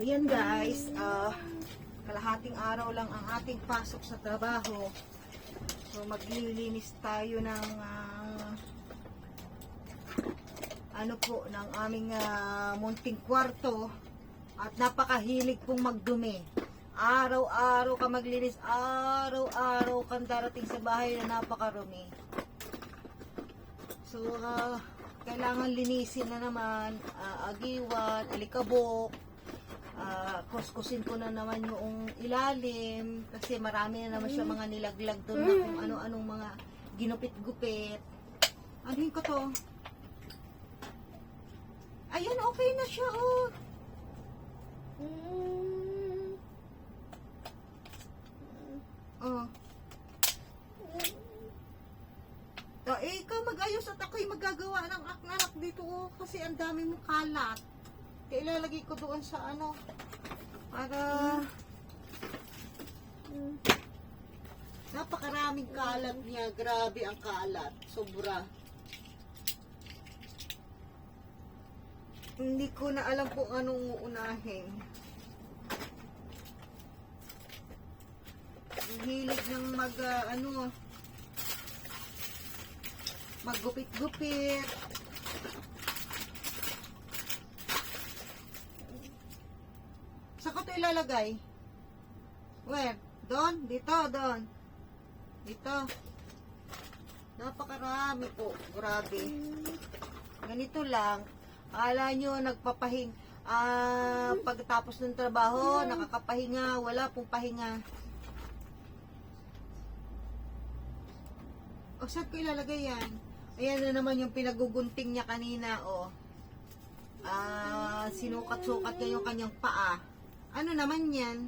yan guys, ah, kalahating araw lang ang ating pasok sa trabaho. So maglilinis tayo ng ah, ano po, ng aming ah, munting kwarto at napakahilig pong magdumi. Araw-araw ka maglinis, araw-araw kang darating sa bahay na napakarumi. So, ah, kailangan linisin na naman, ah, agiwan, alikabok, ah, kuskusin ko na naman yung ilalim, kasi marami na naman siya mga nilaglag doon na kung ano-anong mga ginupit-gupit. Ano yun ko to? Ayan, okay na siya, oh. Oh. Oh, eh, ikaw mag-ayos at ako'y magagawa ng aknanak dito oh, kasi ang dami mong kalat. Kaya ilalagay ko doon sa ano para napakaraming kalat niya. Grabe ang kalat. Sobra. Hindi ko na alam kung anong uunahin. Hilig ng mag, ah, ano, maggupit-gupit. Saan ko ito ilalagay? Where? Doon? Dito? Doon? Dito? Napakarami po. Grabe. Ganito lang. Akala nyo nagpapahing ah, pagkatapos ng trabaho, nakakapahinga, wala pong pahinga. O, saan ko ilalagay yan? Ayan na naman yung pinagugunting niya kanina, o. Ah, sinukat-sukat niya yung kanyang paa. Ano naman yan?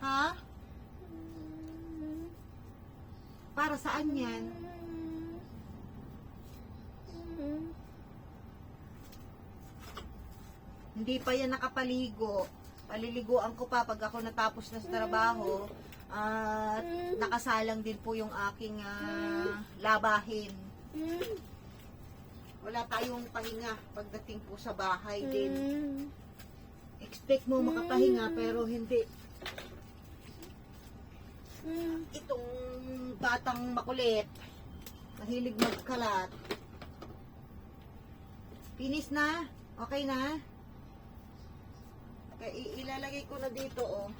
Ha? Para saan yan? Hindi pa yan nakapaligo. Paliliguan ko pa pag ako natapos na sa trabaho. At nakasalang din po yung aking ah, labahin. Wala tayong pahinga pagdating po sa bahay din. Expect mo makapahinga pero hindi. Itong batang makulit, mahilig magkalat. Finish na? Okay na? I- ilalagay ko na dito, oh.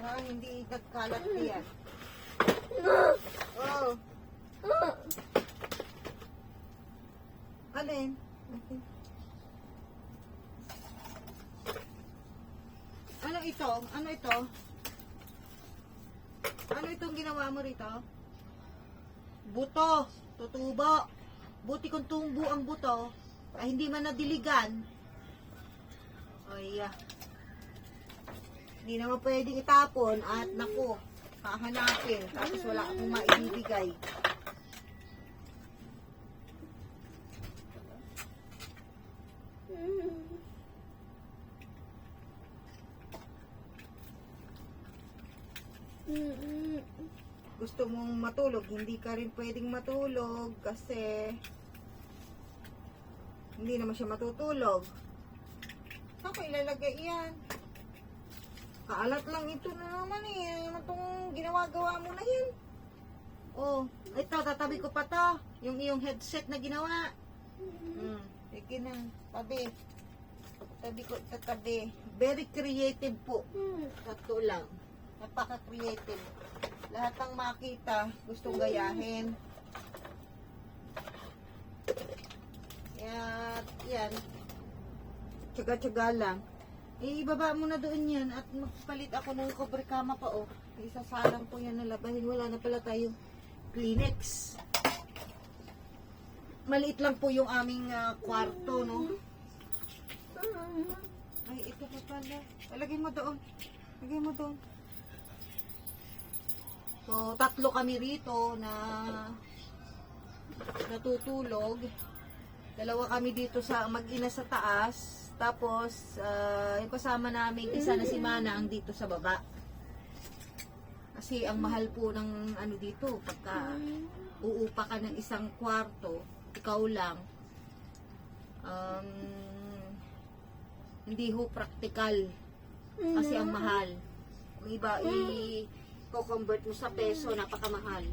Para hindi nagkalat yan. Oh. Alin? Okay. Ano ito? Ano ito? Ano itong ginawa mo rito? Buto. Tutubo. Buti kung tumbo ang buto, ay hindi man nadiligan. Ay, ah. Hindi naman pwedeng itapon at naku, hahanapin. Tapos wala akong maibibigay. Gusto mong matulog, hindi ka rin pwedeng matulog kasi hindi naman siya matutulog. Saan ko ilalagay yan? Kaalat lang ito na naman eh. Ano itong ginawa-gawa mo na yan? Oh, ito, tatabi ko pa to. Yung iyong headset na ginawa. Hmm, sige na. Tabi. Tabi ko, tatabi. Very creative po. Tato lang. Napaka-creative. Lahat ng makita, gustong gayahin. Yan, yan. Tsaga-tsaga lang. Eh, ibaba mo na doon yan at magpalit ako ng cover kama pa, oh. Isasalang ko yan na labahin. Wala na pala tayong Kleenex. Maliit lang po yung aming ah, kwarto, no? Ay, ito pa pala. Lagay mo doon. Lagay mo doon. So, tatlo kami rito na natutulog. Dalawa kami dito sa mag-ina sa taas. Tapos, ah, yung kasama namin, isa na si Mana ang dito sa baba. Kasi ang mahal po ng ano dito, pagka uupa ka ng isang kwarto, ikaw lang, um, hindi ho practical. Kasi ang mahal. Kung iba, i-convert mo sa peso, napakamahal.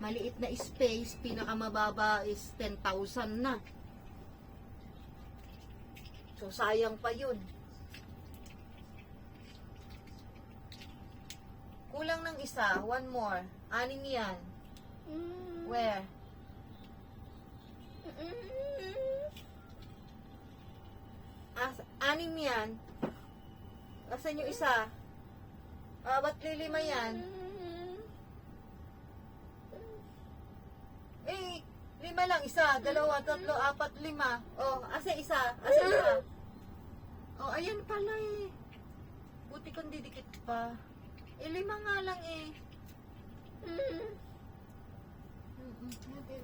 Maliit na space, pinakamababa is 10,000 na. So, sayang pa yun. Kulang ng isa. One more. Anim yan. Where? As, anim yan. Asan yung isa? Ah, ba't lilima yan? Eh, lima lang. Isa, dalawa, tatlo, apat, lima. Oh, asa isa? Asa isa? Oh, ayan pala eh. Buti kang didikit pa. Eh, lima nga lang eh.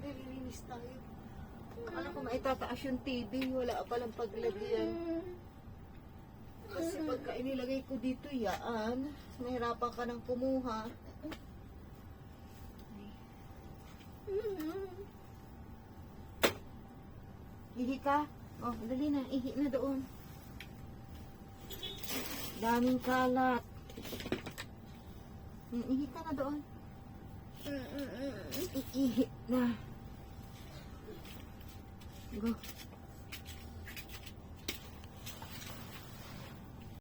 Nililinis tayo. Alam ko, maitataas yung TV. Wala palang paglagyan. Kasi pagka inilagay ko dito, yaan. Nahirapan ka ng kumuha. Ihi ka? Oh, dali na. Ihi na doon. Daming kalat. Hmm, Ihi ka na doon. Ihi na. Go.